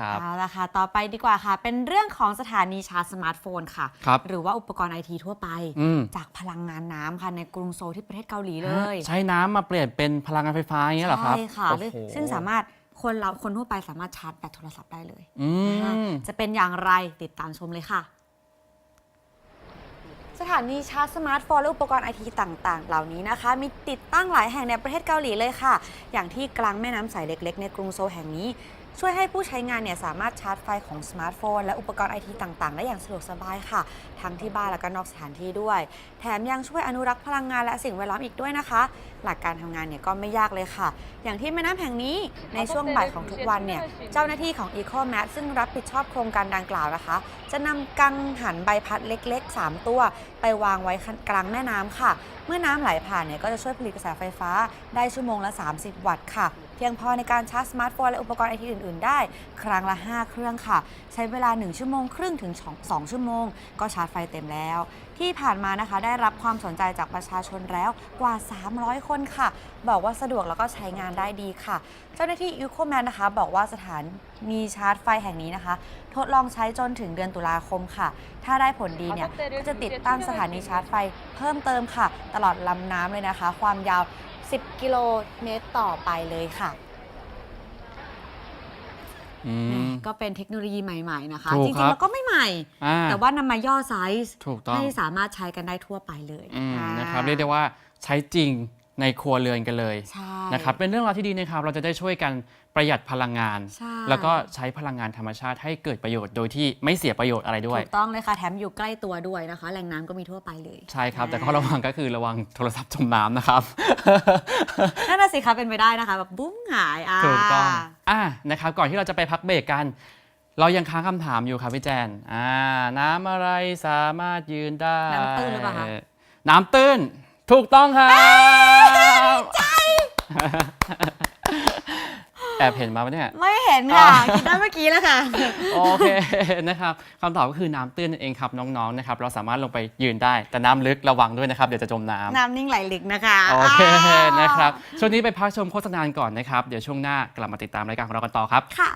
ครับเอาละค่ะ ต่อไปดีกว่าค่ะ เป็นเรื่องของสถานีชาร์จสมาร์ทโฟนค่ะ ครับ หรือว่าอุปกรณ์ไอทีทั่วไป อืม จากพลังงานน้ำค่ะ ในกรุงโซลที่ประเทศเกาหลีเลยใช้น้ำมาเปลี่ยนเป็นพลังงานไฟฟ้าอย่างเงี้ยเหรอครับใช่ค่ะโอ้โหซึ่งสามารถคนเราคนทั่วไปสามารถชาร์จแบตโทรศัพท์ได้เลยอืมจะเป็นอย่างไรติดตามชมเลยค่ะ สถานีชาร์จสมาร์ทโฟนและอุปกรณ์ไอทีต่างๆ เหล่านี้นะคะ มีติดตั้งหลายแห่งในประเทศเกาหลีเลยค่ะ อย่างที่กลางแม่น้ำใสเล็ก ๆ ในกรุงโซลแห่งนี้ ช่วยให้ผู้ใช้งานเนี่ยสามารถชาร์จไฟของสมาร์ทโฟน และอุปกรณ์ไอทีต่างๆ ได้อย่างสะดวกสบายค่ะ ทั้งที่บ้านและก็นอกสถานที่ด้วย แถมยังช่วยอนุรักษ์พลังงานและสิ่งแวดล้อมอีกด้วยนะคะ หลักการทำงานเนี่ยก็ไม่ยากเลยค่ะ อย่างที่แม่น้ำแห่งนี้ในช่วงบ่ายของทุกวันเนี่ยเจ้าหน้าที่ของ EcoMat ซึ่งรับผิดชอบโครงการดังกล่าวนะคะ จะนำกังหันใบพัดเล็ก ๆ 3 ตัว ไปวางไว้กลางแม่น้ำค่ะ เมื่อน้ำไหลผ่านเนี่ยก็จะช่วยผลิตกระแสไฟฟ้าได้ชั่วโมงละ 30 วัตต์ค่ะ พียงพอในการชาร์จสมาร์ทโฟนและอุปกรณ์ไอทีอื่น ๆ ได้ ครั้งละ 5 เครื่องค่ะ ใช้เวลา 1 ชั่วโมงครึ่งถึง 2 ชั่วโมง ก็ชาร์จไฟเต็มแล้ว ที่ผ่านมานะคะได้รับความสนใจจากประชาชนแล้วกว่า 300 คนค่ะ บอกว่าสะดวกแล้วก็ใช้งานได้ดีค่ะ เจ้าหน้าที่ยูโคแมนนะคะ บอกว่าสถานมีชาร์จไฟแห่งนี้นะคะ ทดลองใช้จนถึงเดือนตุลาคมค่ะ ถ้าได้ผลดีเนี่ยก็จะติดตั้งสถานีชาร์จไฟเพิ่มเติมค่ะ ตลอดลำน้ำเลยนะคะ ความยาว 10 กิโลเมตรต่อไปเลยค่ะอืม ก็เป็นเทคโนโลยีใหม่ ๆ นะคะ ถูกจริครังบๆแล้วก็ไม่ใหม่ อ่าแต่ว่านำมาย่อไซส์ถูกต้องให้สามารถใช้กันได้ทั่วไปเลย อืมอ่านะครับ เรียกได้ว่าใช้จริง ในครัวเรือนกันเลยใช่ นะครับเป็นเรื่องราวที่ดีนะครับเราจะได้ช่วยกันประหยัดพลังงาน ใช่ แล้วก็ใช้พลังงานธรรมชาติให้เกิดประโยชน์โดยที่ไม่เสียประโยชน์อะไรด้วย ถูกต้องเลยค่ะ แถมอยู่ใกล้ตัวด้วยนะคะ แหล่งน้ำก็มีทั่วไปเลย ใช่ครับ แต่ข้อระวังก็คือระวังโทรศัพท์จมน้ำนะครับ นั่นน่ะสิคะเป็นไปได้นะคะ แบบบุ้งหายอ่า ถูกต้อง อะนะครับ ก่อนที่เราจะไปพักเบรกกัน เรายังค้างคำถามอยู่ครับพี่แจน อ่า น้ำอะไรสามารถยืนได้ น้ำตื้นหรือเปล่าคะ น้ำตื้น ถูกต้องครับใจ แอบเห็นมาปะเนี่ย ไม่เห็นค่ะ คิดได้เมื่อกี้แล้วค่ะ โอเคนะครับคำตอบก็คือน้ำตื้นนั่นเองครับน้องๆนะครับ เราสามารถลงไปยืนได้ แต่น้ำลึกระวังด้วยนะครับ เดี๋ยวจะจมน้ำ น้ำนิ่งไหลลึกนะคะโอเคอ่านะครับ ช่วงนี้ไปพักชมโฆษณาก่อนนะครับ เดี๋ยวช่วงหน้ากลับมาติดตามรายการของเรากันต่อครับ ค่ะ